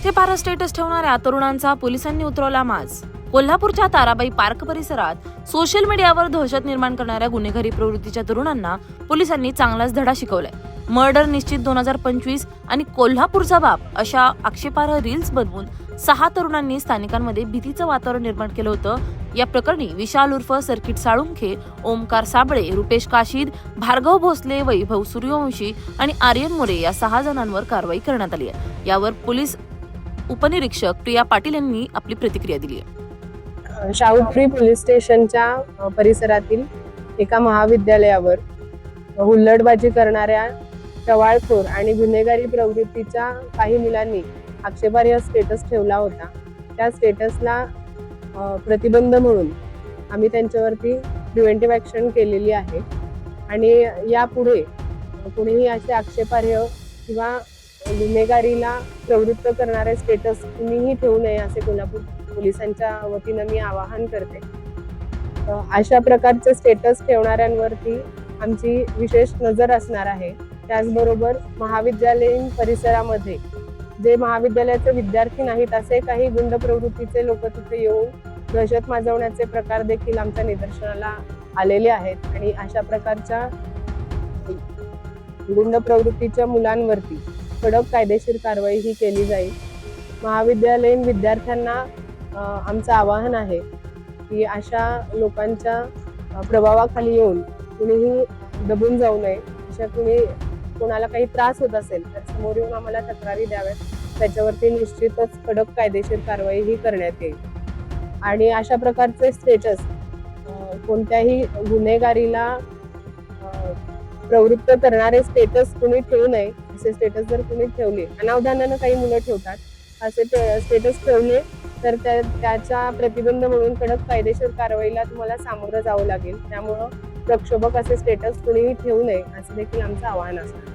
आक्षेपार्ह स्टेटस ठेवणाऱ्या तरुणांचा पोलिसांनी उतरवला माज. कोल्हापूरच्या ताराबाई पार्क परिसरात सोशल मीडियावर दहशत निर्माण करणाऱ्या गुन्हेगारी प्रवृत्तीच्या तरुणांना पोलिसांनी चांगलाच धडा शिकवलाय. मर्डर निश्चित दोन हजार पंचवीस आणि कोल्हापूरचा बाप अशा आक्षेपार्ह रील्स बनवून सहा तरुणांनी स्थानिकांमध्ये भीतीचं वातावरण निर्माण केलं होतं. या प्रकरणी विशाल उर्फ सर्किट साळुंखे ओमकार साबळे रुपेश काशीद भार्गव भोसले वैभव सूर्यवंशी आणि आर्यन मोरे या सहा जणांवर कारवाई करण्यात आली आहे. यावर पोलीस उपनिरीक्षक प्रिया पाटील यांनी आपली प्रतिक्रिया दिली आहे. शाहूपुरी पोलीस स्टेशनच्या परिसरातील एका महाविद्यालयावर हुल्लडबाजी करणाऱ्या टवाळखोर आणि गुन्हेगारी प्रवृत्तीच्या काही मुलांनी आक्षेपार्ह स्टेटस ठेवला होता. त्या स्टेटसला प्रतिबंध म्हणून आम्ही त्यांच्यावरती प्रिव्हेंटिव्ह ॲक्शन केलेली आहे. आणि यापुढे कुणीही असे आक्षेपार्ह किंवा गुन्हेगारीला प्रवृत्त करणारे स्टेटस कुणीही ठेवू नये असे कोल्हापूर पोलिसांच्या वतीनं मी आवाहन करते. अशा प्रकारचे स्टेटस ठेवणाऱ्यांवरती आमची विशेष नजर असणार आहे. त्याचबरोबर महाविद्यालयीन परिसरामध्ये जे महाविद्यालयाचे विद्यार्थी नाहीत असे काही गुंड प्रवृत्तीचे लोक तिथे येऊन दहशत माजवण्याचे प्रकार देखील आमच्या निदर्शनाला आलेले आहेत. आणि अशा प्रकारच्या गुंड प्रवृत्तीच्या मुलांवरती कडक कायदेशीर कारवाई ही केली जाईल. महाविद्यालयीन विद्यार्थ्यांना आमचं आवाहन आहे की अशा लोकांच्या प्रभावाखाली येऊन कुणीही दबून जाऊ नये. अशा कुणी कोणाला काही त्रास होत असेल तर समोर येऊन आम्हाला तक्रारी द्याव्यात. त्याच्यावरती निश्चितच कडक कायदेशीर कारवाई ही करण्यात येईल. आणि अशा प्रकारचे स्टेटस कोणत्याही गुन्हेगारीला प्रवृत्त करणारे स्टेटस कुणी ठेवू नये असे स्टेटस जर कुणी ठेवले अनावधानानं काही मुलं ठेवतात असे स्टेटस ठेवले तर त्याचा त्याच्या प्रतिबंध म्हणून कडक कायदेशीर कारवाईला तुम्हाला सामोरं जावं लागेल. त्यामुळं प्रक्षोभक असे स्टेटस कुणीही ठेवू नये असं देखील आमचं आवाहन असतं.